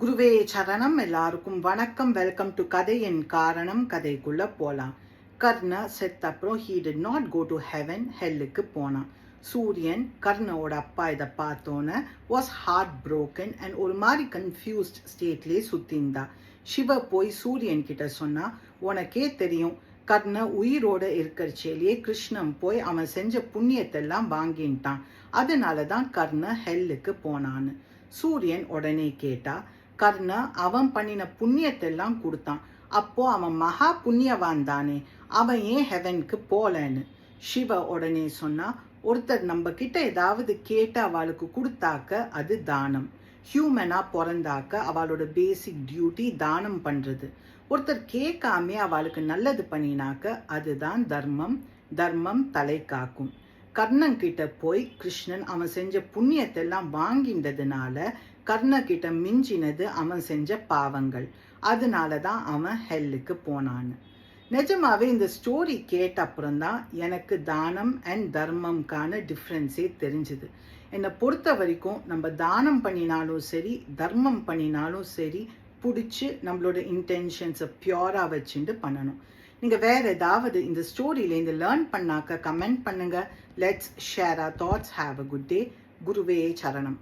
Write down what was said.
குருவே சரணம் எல்லாருக்கும் வணக்கம். வெல்கம் டு கதையின் காரணம். கதைக்குள்ள போலாம். கர்ண செத்த அப்புறம் he did not go to heaven ஹெல்லுக்கு போனான். சூரியன் கர்ணோட அப்பா இதை பார்த்தோன்னே வாஸ் ஹார்ட் ப்ரோக்கன் அண்ட் ஒரு மாதிரி கன்ஃபியூஸ்ட் ஸ்டேட்லேயே சுத்திந்தா சிவ போய் சூரியன் கிட்ட சொன்னா உனக்கே தெரியும் கர்ண உயிரோட இருக்கிறச்சேலேயே கிருஷ்ணன் போய் அவன் செஞ்ச புண்ணியத்தெல்லாம் வாங்கிட்டான் அதனால தான் கர்ண ஹெல்லுக்கு போனான்னு. சூரியன் உடனே கேட்டா கர்ண அவன் பண்ணின புண்ணியத்தெல்லாம் கொடுத்தான். அப்போ அவன் மகா புண்ணியவான் தானே. அவன் ஏன் ஹெவனுக்கு போலன்னு? சிவ உடனே சொன்னா ஒருத்தர் நம்ம கிட்ட ஏதாவது கேட்டு அவளுக்கு கொடுத்தாக்க அது தானம். ஹியூமனா பிறந்தாக்க அவளோட பேசிக் டியூட்டி தானம் பண்றது. ஒருத்தர் கேட்காம அவளுக்கு நல்லது பண்ணினாக்க அதுதான் தர்மம். தர்மம் தலை காக்கும். கர்ணன் கிட்ட போய் கிருஷ்ணன் அவன் செஞ்ச புண்ணியத்தெல்லாம் வாங்கின்றதுனால கர்ணன் கிட்ட மிஞ்சினது அவன் செஞ்ச பாவங்கள். அதனால தான் அவன் ஹெல்லுக்கு போனான்னு. நிஜமாவே இந்த ஸ்டோரி கேட்ட அப்புறம் தான் எனக்கு தானம் அண்ட் தர்மம்கான டிஃப்ரென்ஸே தெரிஞ்சுது. என்னை பொறுத்த வரைக்கும் நம்ம தானம் பண்ணினாலும் சரி தர்மம் பண்ணினாலும் சரி பிடிச்சி நம்மளோட இன்டென்ஷன்ஸை பியூராக வச்சுட்டு பண்ணணும். நீங்கள் வேறு ஏதாவது இந்த ஸ்டோரியிலேருந்து லேர்ன் பண்ணாக்க கமெண்ட் பண்ணுங்க. Let's share our thoughts have a good day குருவே சரணம்.